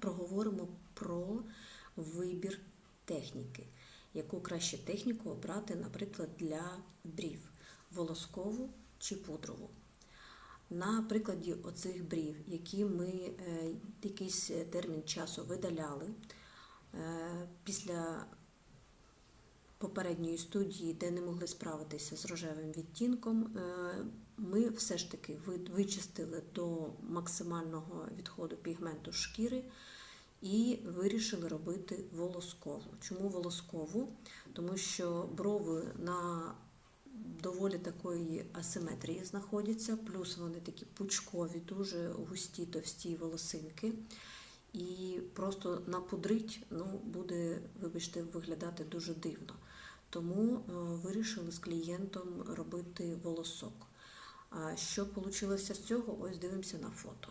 Проговоримо про вибір техніки. Яку краще техніку обрати, наприклад, для брів волоскову чи пудрову. На прикладі оцих брів, які ми е, якийсь термін часу видаляли е, після попередньої студії, де не могли справитися з рожевим відтінком, е, ми все ж таки вичистили до максимального відходу пігменту шкіри і вирішили робити волоскову. Чому волоскову? Тому що брови на доволі такої асиметрії знаходяться, плюс вони такі пучкові, дуже густі, товсті волосинки. І просто напудрить ну, буде, вибачте, виглядати дуже дивно. Тому е, вирішили з клієнтом робити волосок. А що вийшло з цього? Ось дивимося на фото.